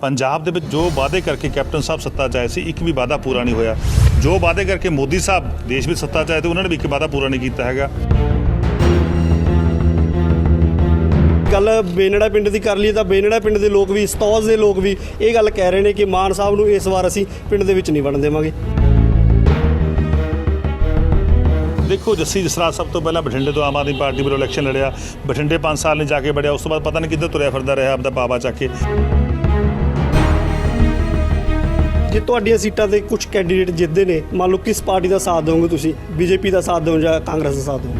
ਪੰਜਾਬ ਦੇ ਵਿੱਚ ਜੋ ਵਾਅਦੇ ਕਰਕੇ ਕੈਪਟਨ ਸਾਹਿਬ ਸੱਤਾ 'ਚ ਆਏ ਸੀ ਇੱਕ ਵੀ ਵਾਅਦਾ ਪੂਰਾ ਨਹੀਂ ਹੋਇਆ। ਜੋ ਵਾਅਦੇ ਕਰਕੇ ਮੋਦੀ ਸਾਹਿਬ ਦੇਸ਼ ਵਿੱਚ ਸੱਤਾ 'ਚ ਆਏ ਤੇ ਉਹਨਾਂ ਨੇ ਵੀ ਇੱਕ ਵਾਅਦਾ ਪੂਰਾ ਨਹੀਂ ਕੀਤਾ ਹੈਗਾ। ਗੱਲ ਬੇਨੜਾ ਪਿੰਡ ਦੀ ਕਰ ਲਈ ਤਾਂ ਬੇਨੜਾ ਪਿੰਡ ਦੇ ਲੋਕ ਵੀ ਸਤੌਜ ਦੇ ਲੋਕ ਵੀ ਇਹ ਗੱਲ ਕਹਿ ਰਹੇ ਨੇ ਕਿ ਮਾਨ ਸਾਹਿਬ ਨੂੰ ਇਸ ਵਾਰ ਅਸੀਂ ਪਿੰਡ ਦੇ ਵਿੱਚ ਨਹੀਂ ਵੜਨ ਦੇਵਾਂਗੇ। ਦੇਖੋ ਜੱਸੀ ਜਸਰਾਜ ਸਭ ਤੋਂ ਪਹਿਲਾਂ ਬਠਿੰਡੇ ਤੋਂ ਆਮ ਆਦਮੀ ਪਾਰਟੀ ਵੱਲੋਂ ਇਲੈਕਸ਼ਨ ਲੜਿਆ। ਬਠਿੰਡੇ 5 ਸਾਲ ਨਹੀਂ ਜਾ ਕੇ ਬੜਿਆ ਉਸ ਤੋਂ ਬਾਅਦ ਪਤਾ ਨਹੀਂ ਕਿੱਧਰ ਤੁਰਿਆ ਫਿਰਦਾ ਰਿਹਾ ਆਪਦਾ ਪਾਵਾ ਚੱਕ ਕੇ। ਜੇ ਤੁਹਾਡੀਆਂ ਸੀਟਾਂ ਤੇ ਕੁਝ ਕੈਂਡੀਡੇਟ ਜਿੱਤਦੇ ਨੇ, ਮੰਨ ਲਓ ਕਿਸ ਪਾਰਟੀ ਦਾ ਸਾਥ ਦਿਓਗੇ ਤੁਸੀਂ? ਬੀਜੇਪੀ ਦਾ ਸਾਥ ਦਿਓ ਜਾਂ ਕਾਂਗਰਸ ਦਾ ਸਾਥ ਦਿਓ?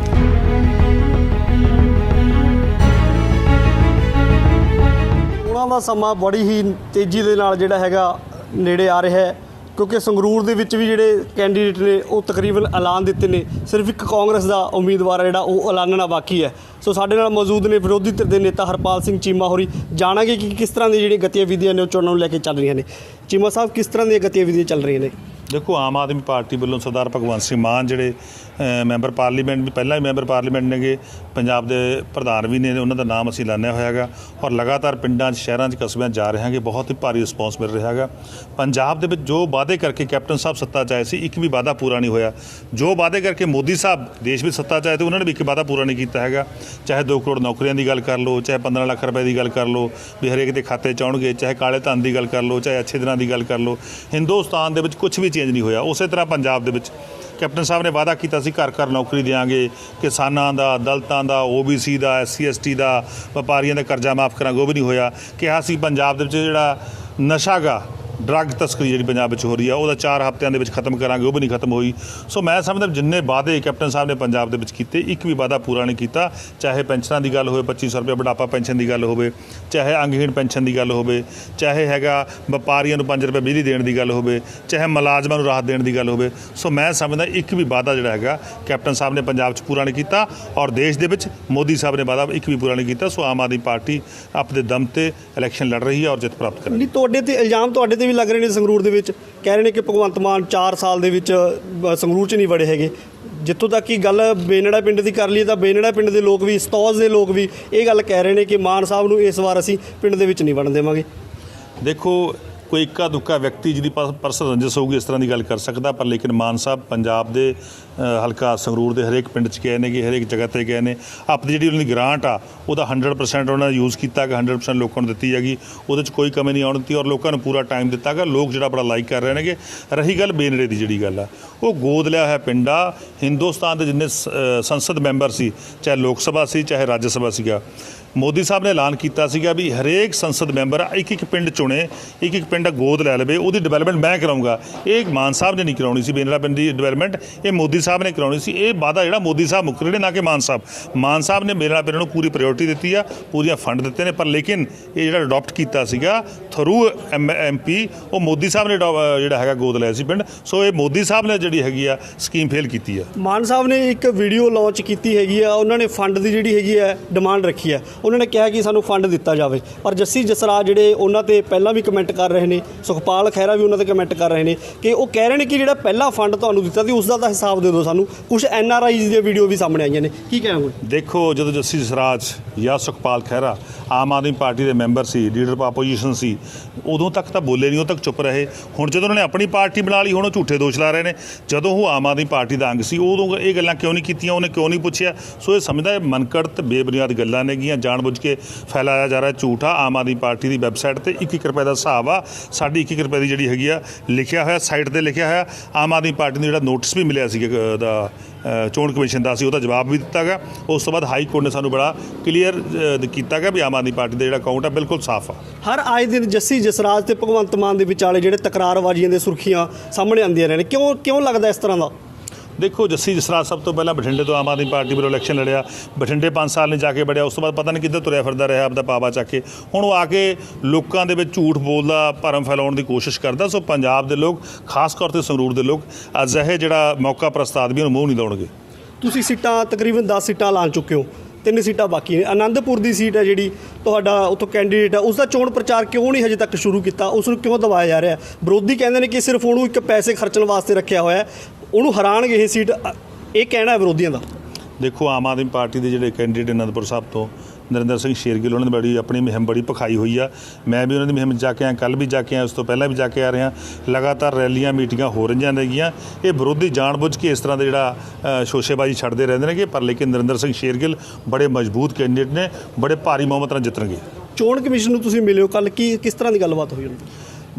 ਚੋਣਾਂ ਦਾ ਸਮਾਂ ਬੜੀ ਹੀ ਤੇਜ਼ੀ ਦੇ ਨਾਲ ਜਿਹੜਾ ਹੈਗਾ ਨੇੜੇ ਆ ਰਿਹਾ ਹੈ, ਕਿਉਂਕਿ ਸੰਗਰੂਰ ਦੇ ਵਿੱਚ ਵੀ ਜਿਹੜੇ ਕੈਂਡੀਡੇਟ ਨੇ, ਉਹ ਤਕਰੀਬਨ ਐਲਾਨ ਦਿੱਤੇ ਨੇ। ਸਿਰਫ ਇੱਕ ਕਾਂਗਰਸ ਦਾ ਉਮੀਦਵਾਰ ਹੈ ਜਿਹੜਾ, ਉਹ ਐਲਾਨਣਾ ਬਾਕੀ ਹੈ। ਸੋ ਸਾਡੇ ਨਾਲ ਮੌਜੂਦ ਨੇ ਵਿਰੋਧੀ ਧਿਰ ਦੇ ਨੇਤਾ ਹਰਪਾਲ ਸਿੰਘ ਚੀਮਾ ਹੋਰੀ ਜਾਣਾਂਗੇ ਕਿ ਕਿਸ ਤਰ੍ਹਾਂ ਦੀਆਂ ਜਿਹੜੀਆਂ ਗਤੀਵਿਧੀਆਂ ਨੇ ਉਹ ਚੋਣਾਂ ਨੂੰ ਲੈ ਕੇ ਚੱਲ ਰਹੀਆਂ ਨੇ। ਚੀਮਾ ਸਾਹਿਬ, ਕਿਸ ਤਰ੍ਹਾਂ ਦੀਆਂ ਗਤੀਵਿਧੀਆਂ ਚੱਲ ਰਹੀਆਂ ਨੇ? ਦੇਖੋ, ਆਮ ਆਦਮੀ ਪਾਰਟੀ ਵੱਲੋਂ ਸਰਦਾਰ ਭਗਵੰਤ ਸਿੰਘ ਮਾਨ ਜਿਹੜੇ ਮੈਂਬਰ ਪਾਰਲੀਮੈਂਟ ਵੀ ਪਹਿਲਾਂ ਹੀ ਮੈਂਬਰ ਪਾਰਲੀਮੈਂਟ ਨੇਗੇ, ਪੰਜਾਬ ਦੇ ਪ੍ਰਧਾਨ ਵੀ ਨੇ, ਉਹਨਾਂ ਦਾ ਨਾਮ ਅਸੀਂ ਲਾਣਿਆ ਹੋਇਆ ਹੈਗਾ। ਔਰ ਲਗਾਤਾਰ ਪਿੰਡਾਂ 'ਚ, ਸ਼ਹਿਰਾਂ 'ਚ ਕਸਬਿਆਂ 'ਚ ਜਾ ਰਹੇ ਹਾਂਗੇ, ਬਹੁਤ ਹੀ ਭਾਰੀ ਰਿਸਪੌਂਸ ਮਿਲ ਰਿਹਾ ਹੈਗਾ। ਪੰਜਾਬ ਦੇ ਵਿੱਚ ਜੋ ਵਾਅਦੇ ਕਰਕੇ ਕੈਪਟਨ ਸਾਹਿਬ ਸੱਤਾ 'ਚ ਆਏ ਸੀ, ਇੱਕ ਵੀ ਵਾਅਦਾ ਪੂਰਾ ਨਹੀਂ ਹੋਇਆ। ਜੋ ਵਾਅਦੇ ਕਰਕੇ ਮੋਦੀ ਸਾਹਿਬ ਦੇਸ਼ ਵਿੱਚ ਸੱਤਾ 'ਚ ਆਏ ਤੇ ਉਹਨਾਂ ਨੇ ਵੀ ਇੱਕ ਵਾਅਦਾ ਪੂਰਾ ਨਹੀਂ ਕੀਤਾ ਹੈਗਾ। ਚਾਹੇ 2 ਕਰੋੜ ਨੌਕਰੀਆਂ ਦੀ ਗੱਲ ਕਰ ਲਓ, ਚਾਹੇ 15 ਲੱਖ ਰੁਪਏ ਦੀ ਗੱਲ ਕਰ ਲਓ, ਵੀ ਹਰੇਕ ਦੇ ਖਾਤੇ 'ਚ ਆਉਣਗੇ, ਚਾਹੇ ਕਾਲੇ ਧਨ ਦੀ ਗੱਲ ਕਰ ਲਓ, ਚਾਹੇ ਅੱਛੇ ਦਿਨਾਂ ਦੀ ਗੱਲ ਕਰ ਲਓ, ਹਿੰਦੁਸਤਾਨ ਦੇ ਵਿੱਚ ਕੁਝ ਵੀ ਚੇਂਜ ਨਹੀਂ ਹੋਇਆ। ਉਸੇ ਤਰ੍ਹਾਂ ਪੰਜਾਬ ਦੇ ਵਿੱਚ ਕੈਪਟਨ ਸਾਹਿਬ ਨੇ ਵਾਅਦਾ ਕੀਤਾ ਸੀ ਘਰ ਘਰ ਨੌਕਰੀ ਦੇਵਾਂਗੇ ਕਿਸਾਨਾਂ ਦਾ ਦਲਤਾਂ ਦਾ ਓਬੀਸੀ ਦਾ ਐਸਸੀ ਐਸਟੀ ਦਾ, ਵਪਾਰੀਆਂ ਦਾ ਕਰਜ਼ਾ ਮਾਫ ਕਰਾਂਗੇ, ਉਹ ਵੀ ਨਹੀਂ ਹੋਇਆ। ਕਿਹਾ ਸੀ ਪੰਜਾਬ ਦੇ ਵਿੱਚ ਜਿਹੜਾ ਨਸ਼ਾਗਾ ਡਰੱਗ ਤਸਕਰੀ ਜਿਹੜੀ ਪੰਜਾਬ ਵਿੱਚ ਹੋ ਰਹੀ ਆ, ਉਹਦਾ 4 ਹਫ਼ਤਿਆਂ ਦੇ ਵਿੱਚ ਖਤਮ ਕਰਾਂਗੇ, ਉਹ ਵੀ ਨਹੀਂ ਖਤਮ ਹੋਈ। ਸੋ ਮੈਂ ਸਮਝਦਾ ਜਿੰਨੇ ਵਾਅਦੇ ਕੈਪਟਨ ਸਾਹਿਬ ਨੇ ਪੰਜਾਬ ਦੇ ਵਿੱਚ ਕੀਤੇ, ਇੱਕ ਵੀ ਵਾਅਦਾ ਪੂਰਾ ਨਹੀਂ ਕੀਤਾ। ਚਾਹੇ ਪੈਨਸ਼ਨਾਂ ਦੀ ਗੱਲ ਹੋਵੇ 2500 ਰੁਪਏ ਬੁਢਾਪਾ ਪੈਨਸ਼ਨ ਦੀ ਗੱਲ ਹੋਵੇ, ਚਾਹੇ ਅੰਗਹੀਣ ਪੈਨਸ਼ਨ ਦੀ ਗੱਲ ਹੋਵੇ, ਚਾਹੇ ਹੈਗਾ ਵਪਾਰੀਆਂ ਨੂੰ 5 ਰੁਪਏ ਬਿਜਲੀ ਦੇਣ ਦੀ ਗੱਲ ਹੋਵੇ, ਚਾਹੇ ਮੁਲਾਜ਼ਮਾਂ ਨੂੰ ਰਾਹਤ ਦੇਣ ਦੀ ਗੱਲ ਹੋਵੇ। ਸੋ ਮੈਂ ਸਮਝਦਾ ਇੱਕ ਵੀ ਵਾਅਦਾ ਜਿਹੜਾ ਹੈਗਾ, ਕੈਪਟਨ ਸਾਹਿਬ ਨੇ ਪੰਜਾਬ 'ਚ ਪੂਰਾ ਨਹੀਂ ਕੀਤਾ ਔਰ ਦੇਸ਼ ਦੇ ਵਿੱਚ ਮੋਦੀ ਸਾਹਿਬ ਨੇ ਵਾਅਦਾ ਇੱਕ ਵੀ ਪੂਰਾ ਨਹੀਂ ਕੀਤਾ। ਸੋ ਆਮ ਆਦਮੀ ਪਾਰਟੀ ਆਪਣੇ ਦਮ ਤੇ ਇਲੈਕਸ਼ਨ ਲੜ ਰਹੀ ਹੈ ਔਰ ਜਿੱਤ ਪ੍ਰਾਪਤ ਕਰ ਤੁਹਾਡੇ ਤੇ ਇਲਜ਼ਾਮ ਤੁਹਾਡੇ ਤੇ ਵੀ ਲੱਗ ਰਹੇ ਨੇ ਸੰਗਰੂਰ ਦੇ ਵਿੱਚ। ਕਹਿ ਰਹੇ ਨੇ ਕਿ ਭਗਵੰਤ ਮਾਨ 4 ਸਾਲ ਦੇ ਵਿੱਚ ਸੰਗਰੂਰ 'ਚ ਨਹੀਂ ਵੜੇ ਹੈਗੇ। ਜਿੱਥੋਂ ਤੱਕ ਕਿ ਗੱਲ ਬੇਨੜਾ ਪਿੰਡ ਦੀ ਕਰ ਲਈ ਤਾਂ ਬੇਨੜਾ ਪਿੰਡ ਦੇ ਲੋਕ ਵੀ, ਸਤੌਜ ਦੇ ਲੋਕ ਵੀ ਇਹ ਗੱਲ ਕਹਿ ਰਹੇ ਨੇ ਕਿ ਮਾਨ ਸਾਹਿਬ ਨੂੰ ਇਸ ਵਾਰ ਅਸੀਂ ਪਿੰਡ ਦੇ ਵਿੱਚ ਨਹੀਂ ਵੜਨ ਦੇਵਾਂਗੇ। ਦੇਖੋ, ਕੋਈ ਇੱਕਾ ਦੁੱਕਾ ਵਿਅਕਤੀ ਜਿਹਦੀ ਪਰਸਨਲ ਰੰਜਿਸ਼ ਹੋਊਗੀ ਇਸ ਤਰ੍ਹਾਂ ਦੀ ਗੱਲ ਕਰ ਸਕਦਾ, ਪਰ ਲੇਕਿਨ ਮਾਨ ਸਾਹਿਬ ਪੰਜਾਬ ਦੇ ਹਲਕਾ ਸੰਗਰੂਰ ਦੇ ਹਰੇਕ ਪਿੰਡ 'ਚ ਗਏ ਨੇ ਕਿ ਹਰੇਕ ਜਗ੍ਹਾ ਤੇ ਗਏ ਨੇ। ਆਪਣੀ ਜਿਹੜੀ ਉਹਨਾਂ ਦੀ ਗ੍ਰਾਂਟ ਆ, ਉਹਦਾ 100% ਉਹਨਾਂ ਨੇ ਯੂਜ਼ ਕੀਤਾ ਕਿ 100% ਲੋਕਾਂ ਨੂੰ ਦਿੱਤੀ ਜਾਗੀ ਉਹਦੇ 'ਚ ਕੋਈ ਕਮੀ ਨਹੀਂ ਆਉਣ ਦਿੱਤੀ ਔਰ ਲੋਕਾਂ ਨੂੰ ਪੂਰਾ ਟਾਈਮ ਦਿੱਤਾ ਗਾ ਲੋਕ ਜਿਹੜਾ ਬੜਾ ਲਾਈਕ ਕਰ ਰਹੇ ਨੇਗੇ। ਰਹੀ ਗੱਲ ਬੇਨੜੇ ਦੀ ਜਿਹੜੀ ਗੱਲ ਆ। ਉਹ ਗੋਦ ਲਿਆ ਹੋਇਆ ਪਿੰਡਾ ਹਿੰਦੁਸਤਾਨ ਦੇ ਜਿੰਨੇ ਸ- ਸੰਸਦ ਮੈਂਬਰ ਸੀ, ਚਾਹੇ ਲੋਕ ਸਭਾ ਸੀ, ਚਾਹੇ ਰਾਜ ਸਭਾ ਸੀਗਾ। ਮੋਦੀ ਸਾਹਿਬ ਨੇ ਐਲਾਨ ਕੀਤਾ ਸੀਗਾ ਵੀ ਹਰੇਕ ਸੰਸਦ ਮੈਂਬਰ ਇੱਕ ਇੱਕ ਪਿੰਡ ਚੁਣੇ, ਇੱਕ ਇੱਕ ਪਿੰਡ ਗੋਦ ਲੈ ਲਵੇ, ਉਹਦੀ ਡਿਵੈਲਪਮੈਂਟ ਮੈਂ ਕਰਾਉਂਗਾ ਇਹ ਮਾਨ ਸਾਹਿਬ ਨੇ ਨਹੀਂ ਕਰਾਉਣੀ ਸੀ ਬੇਨਰਾ ਪਿੰਡ ਦੀ ਡਿਵੈਲਪਮੈਂਟ ਇਹ ਮੋਦੀ ਸਾਹਿਬ ਨੇ ਕਰਾਉਣੀ ਸੀ। ਇਹ ਵਾਅਦਾ ਜਿਹੜਾ ਮੋਦੀ ਸਾਹਿਬ ਮੁੱਕ ਰਹੇ ਨੇ, ਨਾ ਕਿ ਮਾਨ ਸਾਹਿਬ। ਮਾਨ ਸਾਹਿਬ ਨੇ ਬੇਨਰਾ ਪਿੰਡ ਨੂੰ ਪੂਰੀ ਪ੍ਰਾਇੋਰਟੀ ਦਿੱਤੀ ਆ, ਪੂਰੀਆਂ ਫੰਡ ਦਿੱਤੇ ਨੇ, ਪਰ ਲੇਕਿਨ ਇਹ ਜਿਹੜਾ ਅਡਾਪਟ ਕੀਤਾ ਸੀਗਾ ਥਰੂ ਐਮਪੀ ਉਹ ਮੋਦੀ ਸਾਹਿਬ ਨੇ ਜਿਹੜਾ ਹੈਗਾ ਗੋਦ ਲਿਆ ਸੀ ਪਿੰਡ। ਸੋ ਇਹ ਮੋਦੀ ਸਾਹਿਬ ਨੇ ਜਿਹੜੀ ਹੈਗੀ ਆ ਸਕੀਮ ਫੇਲ ਕੀਤੀ ਆ। ਮਾਨ ਸਾਹਿਬ ਨੇ ਇੱਕ ਵੀਡੀਓ ਲਾਂਚ ਕੀਤੀ ਹੈਗੀ ਆ, ਉਹਨਾਂ ਨੇ ਫੰਡ ਦੀ ਜਿਹੜੀ ਹੈਗੀ ਹੈ ਡਿਮਾਂਡ ਰੱਖੀ ਹੈ ਉਹਨਾਂ ਨੇ ਕਿਹਾ ਕਿ ਸਾਨੂੰ ਫੰਡ ਦਿੱਤਾ ਜਾਵੇ। ਪਰ ਜੱਸੀ ਜਸਰਾਜ ਜਿਹੜੇ ਉਹਨਾਂ ਤੇ ਪਹਿਲਾਂ ਵੀ ਕਮੈਂਟ ਕਰ ਰਹੇ ਨੇ, ਸੁਖਪਾਲ ਖਹਿਰਾ ਵੀ ਉਹਨਾਂ ਤੇ ਕਮੈਂਟ ਕਰ ਰਹੇ ਨੇ, ਕਿ ਉਹ ਕਹਿ ਰਹੇ ਨੇ ਕਿ ਜਿਹੜਾ ਪਹਿਲਾ ਫੰਡ ਤੁਹਾਨੂੰ ਦਿੱਤਾ ਸੀ, ਉਸ ਦਾ ਤਾਂ ਹਿਸਾਬ ਦੇ ਦਿਓ ਸਾਨੂੰ ਕੁਝ ਐਨ ਆਰ ਆਈਜ਼ ਦੀਆਂ ਵੀਡੀਓ ਵੀ ਸਾਹਮਣੇ ਆਈਆਂ ਨੇ। ਕੀ ਕਹਾਂਗੇ ਦੇਖੋ, ਜਦੋਂ ਜੱਸੀ ਜਸਰਾਜ ਜਾਂ ਸੁਖਪਾਲ ਖਹਿਰਾ ਆਮ ਆਦਮੀ ਪਾਰਟੀ ਦੇ ਮੈਂਬਰ ਸੀ ਲੀਡਰ ਆਫ ਆਪੋਜੀਸ਼ਨ ਸੀ, ਉਦੋਂ ਤੱਕ ਤਾਂ ਬੋਲੇ ਨਹੀਂ ਉਦੋਂ ਤੱਕ ਚੁੱਪ ਰਹੇ। ਹੁਣ ਜਦੋਂ ਉਹਨਾਂ ਨੇ ਆਪਣੀ ਪਾਰਟੀ ਬਣਾ ਲਈ, ਹੁਣ ਉਹ ਝੂਠੇ ਦੋਸ਼ ਲਾ ਰਹੇ ਨੇ। ਜਦੋਂ ਉਹ ਆਮ ਆਦਮੀ ਪਾਰਟੀ ਦਾ ਅੰਗ ਸੀ, ਉਦੋਂ ਇਹ ਗੱਲਾਂ ਕਿਉਂ ਨਹੀਂ ਕੀਤੀਆਂ, ਉਹਨੇ ਕਿਉਂ ਨਹੀਂ ਪੁੱਛਿਆ? ਸੋ ਇਹ ਸਮਝਦਾ ਇਹ ਮਨਕੜ ਤੇ ਬੇਬੁਨਿਆਦ ਗੱਲਾਂ ਨੇਗੀਆਂ ਜਾਣਬੁੱਝ ਕੇ ਫੈਲਾਇਆ ਜਾ ਰਿਹਾ ਝੂਠ ਆਮ ਆਦਮੀ ਪਾਰਟੀ ਦੀ ਵੈਬਸਾਈਟ ਤੇ 1-1 ਰੁਪਏ ਦਾ ਹਿਸਾਬ ਆ। ਸਾਡੀ 1-1 ਰੁਪਏ ਦੀ ਜਿਹੜੀ ਹੈਗੀ ਆ, ਲਿਖਿਆ ਹੋਇਆ ਸਾਈਟ ਤੇ ਲਿਖਿਆ ਹੋਇਆ, ਆਮ ਆਦਮੀ ਪਾਰਟੀ ਨੂੰ ਜਿਹੜਾ ਨੋਟਿਸ ਵੀ ਮਿਲਿਆ ਸੀਗਾ ਦਾ ਚੋਣ ਕਮਿਸ਼ਨ ਦਾ ਸੀ, ਉਹਦਾ ਜਵਾਬ ਵੀ ਦਿੱਤਾ ਗਿਆ। ਉਸ ਤੋਂ ਬਾਅਦ ਹਾਈ ਕੋਰਟ ਨੇ ਸਾਨੂੰ ਬੜਾ ਕਲੀਅਰ ਕੀਤਾ ਗਿਆ ਵੀ ਆਮ ਆਦਮੀ ਪਾਰਟੀ ਦਾ ਜਿਹੜਾ ਅਕਾਊਂਟ ਆ ਬਿਲਕੁਲ ਸਾਫ਼ ਆ। ਹਰ ਆਏ ਦਿਨ ਜੱਸੀ ਜਸਰਾਜ ਤੇ ਭਗਵੰਤ ਮਾਨ ਦੇ ਵਿਚਾਲੇ ਜਿਹੜੇ ਤਕਰਾਰਬਾਜ਼ੀਆਂ ਦੇ ਸੁਰਖੀਆਂ ਸਾਹਮਣੇ ਆਉਂਦੀਆਂ ਰਹਿਣ ਕਿਉਂ ਕਿਉਂ ਲੱਗਦਾ ਇਸ ਤਰ੍ਹਾਂ ਦਾ? ਦੇਖੋ ਜੱਸੀ ਜਸਰਾਜ ਸਭ ਤੋਂ ਪਹਿਲਾਂ ਬਠਿੰਡੇ ਤੋਂ ਆਮ ਆਦਮੀ ਪਾਰਟੀ ਵੱਲੋਂ ਇਲੈਕਸ਼ਨ ਲੜਿਆ, ਬਠਿੰਡੇ 5 ਸਾਲ ਨੇ ਜਾ ਕੇ ਬੜਿਆ ਉਸ ਤੋਂ ਬਾਅਦ ਪਤਾ ਨਹੀਂ ਕਿੱਧਰ ਤੁਰਿਆ ਫਿਰਦਾ ਰਿਹਾ ਆਪਦਾ ਪਾਵਾ ਚੱਕ ਕੇ। ਹੁਣ ਉਹ ਆ ਕੇ ਲੋਕਾਂ ਦੇ ਵਿੱਚ ਝੂਠ ਬੋਲਦਾ, ਭਰਮ ਫੈਲਾਉਣ ਦੀ ਕੋਸ਼ਿਸ਼ ਕਰਦਾ, ਸੋ ਪੰਜਾਬ ਦੇ ਲੋਕ, ਖਾਸ ਤੌਰ ਤੇ ਸੰਗਰੂਰ ਦੇ ਲੋਕ ਅਜਿਹੇ ਜਿਹੜਾ ਮੌਕਾ ਪ੍ਰਸਤਾਦ ਵੀ ਉਹਨੂੰ ਮੂੰਹ ਨਹੀਂ ਲਾਉਣਗੇ। ਤੁਸੀਂ ਸੀਟਾਂ ਤਕਰੀਬਨ 10 ਸੀਟਾਂ ਲਾ ਚੁੱਕੇ ਹੋ, ਤਿੰਨ ਸੀਟਾਂ ਬਾਕੀ ਨੇ। ਆਨੰਦਪੁਰ ਦੀ ਸੀਟ ਹੈ ਜਿਹੜੀ, ਤੁਹਾਡਾ ਉੱਥੋਂ ਕੈਂਡੀਡੇਟ ਹੈ ਉਸ ਦਾ ਚੋਣ ਪ੍ਰਚਾਰ ਕਿਉਂ ਨਹੀਂ ਹਜੇ ਤੱਕ ਸ਼ੁਰੂ ਕੀਤਾ ਉਸ ਨੂੰ ਕਿਉਂ ਦਬਾਇਆ ਜਾ ਰਿਹਾ? ਵਿਰੋਧੀ ਕਹਿੰਦੇ ਨੇ ਕਿ ਸਿਰਫ ਉਹਨੂੰ ਇੱਕ ਪੈਸੇ ਖਰਚਣ ਵਾਸਤੇ ਰੱਖਿਆ ਹੋਇਆ ਉਹਨੂੰ ਹਰਾਣਗੇ ਇਹ ਸੀਟ ਇਹ ਕਹਿਣਾ ਹੈ ਵਿਰੋਧੀਆਂ ਦਾ। ਦੇਖੋ ਆਮ ਆਦਮੀ ਪਾਰਟੀ ਦੇ ਜਿਹੜੇ ਕੈਂਡੀਡੇਟ ਅਨੰਦਪੁਰ ਸਾਹਿਬ ਤੋਂ ਨਰਿੰਦਰ ਸਿੰਘ ਸ਼ੇਰਗਿੱਲ ਉਹਨਾਂ ਨੇ ਬੜੀ ਆਪਣੀ ਮੁਹਿੰਮ ਬੜੀ ਪਖਾਈ ਹੋਈ ਆ। ਮੈਂ ਵੀ ਉਹਨਾਂ ਦੀ ਮੁਹਿੰਮ ਜਾ ਕੇ ਆਇਆ ਕੱਲ ਵੀ ਜਾ ਕੇ ਆਇਆ ਉਸ ਤੋਂ ਪਹਿਲਾਂ ਵੀ ਜਾ ਕੇ ਆ ਰਿਹਾ। ਲਗਾਤਾਰ ਰੈਲੀਆਂ ਮੀਟਿੰਗਾਂ ਹੋ ਰਹੀਆਂ ਨੇਗੀਆਂ ਇਹ ਵਿਰੋਧੀ ਜਾਣਬੁੱਝ ਕੇ ਇਸ ਤਰ੍ਹਾਂ ਦੇ ਜਿਹੜਾ ਸ਼ੋਸ਼ੇਬਾਜ਼ੀ ਛੱਡਦੇ ਰਹਿੰਦੇ ਨੇਗੇ ਪਰ ਲੇਕਿਨ ਨਰਿੰਦਰ ਸਿੰਘ ਸ਼ੇਰਗਿੱਲ ਬੜੇ ਮਜ਼ਬੂਤ ਕੈਂਡੀਡੇਟ ਨੇ ਬੜੇ ਭਾਰੀ ਬਹੁਮਤ ਨਾਲ ਜਿੱਤਣਗੇ। ਚੋਣ ਕਮਿਸ਼ਨ ਨੂੰ ਤੁਸੀਂ ਮਿਲਿਓ ਕੱਲ ਕੀ ਕਿਸ ਤਰ੍ਹਾਂ ਦੀ ਗੱਲਬਾਤ ਹੋਈ ਉਹਨਾਂ ਦੀ?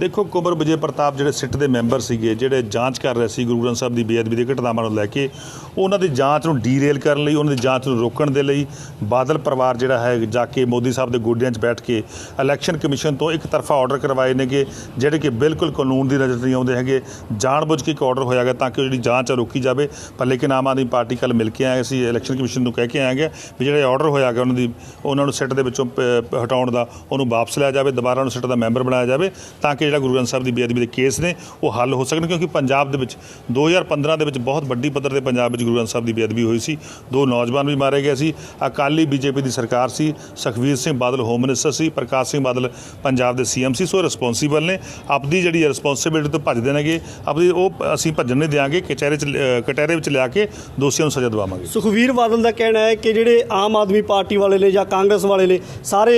ਦੇਖੋ, ਕੁੰਵਰ ਵਿਜੇ ਪ੍ਰਤਾਪ ਜਿਹੜੇ ਸਿੱਟ ਦੇ ਮੈਂਬਰ ਸੀਗੇ, ਜਿਹੜੇ ਜਾਂਚ ਕਰ ਰਹੇ ਸੀ ਗੁਰੂ ਗ੍ਰੰਥ ਸਾਹਿਬ ਦੀ ਬੇਅਦਬੀ ਦੇ ਘਟਨਾਵਾਂ ਨੂੰ ਲੈ ਕੇ, ਉਹਨਾਂ ਦੀ ਜਾਂਚ ਨੂੰ ਡੀਰੇਲ ਕਰਨ ਲਈ, ਉਹਨਾਂ ਦੀ ਜਾਂਚ ਨੂੰ ਰੋਕਣ ਦੇ ਲਈ ਬਾਦਲ ਪਰਿਵਾਰ ਜਿਹੜਾ ਹੈ ਜਾ ਕੇ ਮੋਦੀ ਸਾਹਿਬ ਦੇ ਗੋਡਿਆਂ 'ਚ ਬੈਠ ਕੇ ਇਲੈਕਸ਼ਨ ਕਮਿਸ਼ਨ ਤੋਂ ਇੱਕ ਤਰਫਾ ਆਰਡਰ ਕਰਵਾਏ ਨੇਗੇ, ਜਿਹੜੇ ਕਿ ਬਿਲਕੁਲ ਕਾਨੂੰਨ ਦੀ ਨਜ਼ਰ ਨਹੀਂ ਆਉਂਦੇ ਹੈਗੇ। ਜਾਣਬੁੱਝ ਕੇ ਇੱਕ ਆਰਡਰ ਹੋਇਆ ਗਿਆ ਤਾਂ ਕਿ ਉਹ ਜਿਹੜੀ ਜਾਂਚ ਆ ਰੋਕੀ ਜਾਵੇ। ਪਰ ਲੇਕਿਨ ਆਮ ਆਦਮੀ ਪਾਰਟੀ ਕੱਲ ਮਿਲ ਕੇ ਆਏ ਸੀ ਇਲੈਕਸ਼ਨ ਕਮਿਸ਼ਨ ਨੂੰ ਕਹਿ ਕੇ ਆਏ ਗਿਆ ਵੀ ਜਿਹੜੇ ਆਰਡਰ ਹੋਇਆ ਗਿਆ ਉਹਨਾਂ ਦੀ, ਉਹਨਾਂ ਨੂੰ ਸਿੱਟ ਦੇ ਵਿੱਚੋਂ ਪ- ਹਟਾਉਣ ਦਾ, ਉਹਨੂੰ ਵਾਪਸ ਲਿਆ ਜਾਵੇ, ਦੁਬਾਰਾ ਉਹਨੂੰ ਸਿੱਟ ਦਾ ਮੈਂਬਰ ਬਣਾਇਆ ਜਾਵੇ ਤਾਂ ਕਿ ਜਿਹੜਾ ਗੁਰੂ ਗ੍ਰੰਥ ਸਾਹਿਬ ਦੀ ਬੇਅਦਬੀ ਦੇ ਕੇਸ ਨੇ, ਉਹ ਹੱਲ ਹੋ ਸਕਣ ਕਿਉਂਕਿ ਪੰਜਾਬ ਦੇ ਵਿੱਚ 2015 ਦੇ ਵਿੱਚ ਬਹੁਤ ਵੱਡੀ ਪੱਧਰ ਤੇ ਪੰਜਾਬ ਵਿੱਚ ਗੁਰੂ ਗ੍ਰੰਥ ਸਾਹਿਬ ਦੀ ਬੇਅਦਬੀ ਹੋਈ ਸੀ। ਦੋ ਨੌਜਵਾਨ ਵੀ ਮਾਰੇ ਗਏ ਸੀ। ਅਕਾਲੀ ਬੀਜੇਪੀ ਦੀ ਸਰਕਾਰ ਸੀ, ਸੁਖਵੀਰ ਸਿੰਘ ਬਾਦਲ ਹੋਮ ਮਿਨਿਸਟਰ ਸੀ, ਪ੍ਰਕਾਸ਼ ਸਿੰਘ ਬਾਦਲ ਪੰਜਾਬ ਦੇ ਸੀਐਮ ਸੀ, ਸੋ ਰਿਸਪੌਂਸੀਬਲ ਨੇ। ਆਪਦੀ ਜਿਹੜੀ ਰਿਸਪੌਂਸਿਬਿਲਟੀ ਤੋਂ ਭੱਜਦੇ ਨੇਗੇ ਆਪਦੀ ਉਹ ਅਸੀਂ ਭੱਜਣ ਨਹੀਂ ਦਿਆਂਗੇ, ਕਚਹਿਰੇ ਚ ਕਟਹਿਰੇ ਵਿੱਚ ਲਿਆ ਕੇ ਦੋਸ਼ੀਆਂ ਨੂੰ ਸਜ਼ਾ ਦਿਵਾਵਾਂਗੇ। ਸੁਖਵੀਰ ਬਾਦਲ ਦਾ ਕਹਿਣਾ ਹੈ ਕਿ ਜਿਹੜੇ ਆਮ ਆਦਮੀ ਪਾਰਟੀ ਵਾਲੇ ਨੇ ਜਾਂ ਕਾਂਗਰਸ ਵਾਲੇ ਨੇ, ਸਾਰੇ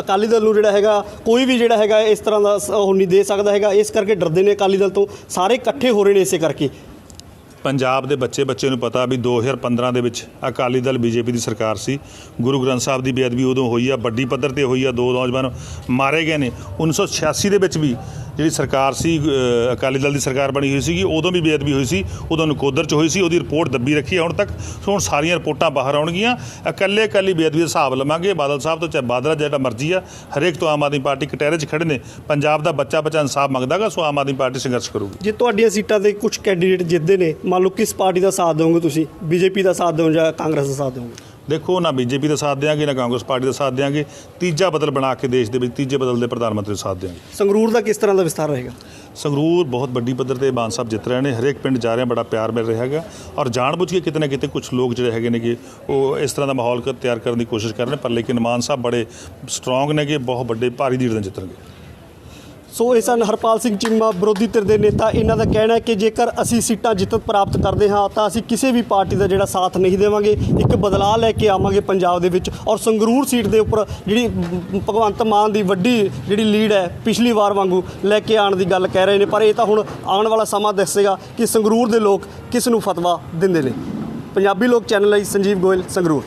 ਅਕਾਲੀ ਦਲ ਨੂੰ ਜਿਹੜਾ ਹੈਗਾ, ਕੋਈ ਵੀ ਜਿਹੜਾ ਹੈਗਾ, ਇਸ ਤਰ੍ਹਾਂ ਦਾ ਉਹ ਨਹੀਂ ਦੇ ਸਕਦਾ ਹੈਗਾ। ਇਸ ਕਰਕੇ ਡਰਦੇ ਨੇ ਅਕਾਲੀ ਦਲ ਤੋਂ। ਸਾਰੇ ਇਕੱਠੇ ਹੋ ਰਹੇ ਨੇ ਇਸੇ ਕਰਕੇ। ਪੰਜਾਬ ਦੇ ਬੱਚੇ ਬੱਚੇ ਨੂੰ ਪਤਾ ਵੀ 2015 ਦੇ ਵਿੱਚ ਅਕਾਲੀ ਦਲ ਬੀਜੇਪੀ ਦੀ ਸਰਕਾਰ ਸੀ। ਗੁਰੂ ਗ੍ਰੰਥ ਸਾਹਿਬ ਦੀ ਬੇਅਦਬੀ ਉਦੋਂ ਹੋਈ ਆ, ਵੱਡੀ ਪੱਧਰ ਤੇ ਹੋਈ ਆ, ਦੋ ਨੌਜਵਾਨ ਮਾਰੇ ਗਏ ਨੇ। 1986 ਦੇ ਵਿੱਚ ਵੀ ਜਿਹੜੀ ਸਰਕਾਰ ਸੀ ਅਕਾਲੀ ਦਲ ਦੀ ਸਰਕਾਰ ਬਣੀ ਹੋਈ ਸੀਗੀ, ਉਦੋਂ ਵੀ ਬੇਅਦਬੀ ਹੋਈ ਸੀ, ਉਦੋਂ ਨਕੋਦਰ ਚ ਹੋਈ ਸੀ, ਉਹਦੀ ਰਿਪੋਰਟ ਦੱਬੀ ਰੱਖੀ ਆ ਹੁਣ ਤੱਕ। ਸੋ ਹੁਣ ਸਾਰੀਆਂ ਰਿਪੋਰਟਾਂ ਬਾਹਰ ਆਉਣਗੀਆਂ। ਇਕੱਲੇ ਇਕੱਲੀ ਬੇਅਦਬੀ ਦਾ ਹਿਸਾਬ ਲਵਾਂਗੇ। ਬਾਦਲ ਸਾਹਿਬ ਤੋਂ ਚਾਹੇ ਬਾਦਲ ਜਿਹੜਾ ਮਰਜ਼ੀ ਆ, ਹਰੇਕ ਤੋਂ ਆਮ ਆਦਮੀ ਪਾਰਟੀ ਕਟਹਿਰੇ 'ਚ ਖੜੇ ਨੇ। ਪੰਜਾਬ ਦਾ ਬੱਚਾ ਬੱਚਾ ਇਨਸਾਫ ਮੰਗਦਾਗਾ, ਸੋ ਆਮ ਆਦਮੀ ਪਾਰਟੀ ਸੰਘਰਸ਼ ਕਰੂਗੀ। ਜੇ ਤੁਹਾਡੀਆਂ ਸੀਟਾਂ ਤੇ ਕੁਝ ਕੈਂਡੀਡੇਟ ਜਿੱਤਦੇ ਨੇ, ਮੰਨ ਲਓ ਕਿਸ ਪਾਰਟੀ ਦਾ ਸਾਥ ਦਿਓਗੇ ਤੁਸੀਂ? ਬੀਜੇਪੀ ਦਾ ਸਾਥ ਦਿਓ ਜਾਂ ਕਾਂਗਰਸ ਦਾ ਸਾਥ ਦਿਓਗੇ? ਦੇਖੋ ਨਾ ਬੀਜੇਪੀ ਦਾ ਸਾਥ ਦੇਾਂਗੇ ਨਾ ਕਾਂਗਰਸ ਪਾਰਟੀ ਦਾ ਸਾਥ ਦੇਾਂਗੇ ਤੀਜਾ ਬਦਲ ਬਣਾ ਕੇ ਦੇਸ਼ ਦੇ ਵਿੱਚ ਤੀਜੇ ਬਦਲ ਦੇ ਪ੍ਰਧਾਨ ਮੰਤਰੀ ਦਾ ਸਾਥ ਦੇਾਂਗੇ ਸੰਗਰੂਰ ਦਾ ਕਿਸ ਤਰ੍ਹਾਂ ਦਾ ਵਿਸਥਾਰ ਰਹੇਗਾ? ਸੰਗਰੂਰ ਬਹੁਤ ਵੱਡੀ ਪੱਧਰ ਤੇ ਮਾਨ ਸਾਹਿਬ ਜਿੱਤ ਰਹੇ ਨੇ ਹਰੇਕ ਪਿੰਡ ਜਾ ਰਹੇ ਆ, ਬੜਾ ਪਿਆਰ ਮਿਲ ਰਿਹਾ ਹੈਗਾ ਔਰ ਜਾਣਬੁੱਝ ਕੇ ਕਿਤੇ ਨਾ ਕਿਤੇ ਕੁਝ ਲੋਕ ਜਿਹੜੇ ਹੈਗੇ ਨੇਗੇ ਉਹ ਇਸ ਤਰ੍ਹਾਂ ਦਾ ਮਾਹੌਲ ਕ- ਤਿਆਰ ਕਰਨ ਦੀ ਕੋਸ਼ਿਸ਼ ਕਰ ਰਹੇ ਨੇ ਪਰ ਲੇਕਿਨ ਮਾਨ ਸਾਹਿਬ ਬੜੇ ਸਟਰੋਂਗ ਨੇਗੇ ਬਹੁਤ ਵੱਡੇ ਭਾਰੀ ਲੀਡ ਨਾਲ ਜਿੱਤਣਗੇ ਸੋ ਇਹ ਸਨ ਹਰਪਾਲ ਸਿੰਘ ਚੀਮਾ ਵਿਰੋਧੀ ਧਿਰ ਦੇ ਨੇਤਾ। ਇਹਨਾਂ ਦਾ ਕਹਿਣਾ ਹੈ ਕਿ ਜੇਕਰ ਅਸੀਂ ਸੀਟਾਂ ਜਿੱਤ ਪ੍ਰਾਪਤ ਕਰਦੇ ਹਾਂ, ਤਾਂ ਅਸੀਂ ਕਿਸੇ ਵੀ ਪਾਰਟੀ ਦਾ ਜਿਹੜਾ ਸਾਥ ਨਹੀਂ ਦੇਵਾਂਗੇ। ਇੱਕ ਬਦਲਾਅ ਲੈ ਕੇ ਆਵਾਂਗੇ ਪੰਜਾਬ ਦੇ ਵਿੱਚ। ਔਰ ਸੰਗਰੂਰ ਸੀਟ ਦੇ ਉੱਪਰ ਜਿਹੜੀ ਭਗਵੰਤ ਮਾਨ ਦੀ ਵੱਡੀ ਜਿਹੜੀ ਲੀਡ ਹੈ, ਪਿਛਲੀ ਵਾਰ ਵਾਂਗੂ ਲੈ ਕੇ ਆਉਣ ਦੀ ਗੱਲ ਕਹਿ ਰਹੇ ਨੇ। ਪਰ ਇਹ ਤਾਂ ਹੁਣ ਆਉਣ ਵਾਲਾ ਸਮਾਂ ਦੱਸੇਗਾ ਕਿ ਸੰਗਰੂਰ ਦੇ ਲੋਕ ਕਿਸ ਨੂੰ ਫਤਵਾ ਦਿੰਦੇ ਨੇ। ਪੰਜਾਬੀ ਲੋਕ ਚੈਨਲ ਲਈ ਸੰਜੀਵ ਗੋਇਲ, ਸੰਗਰੂਰ।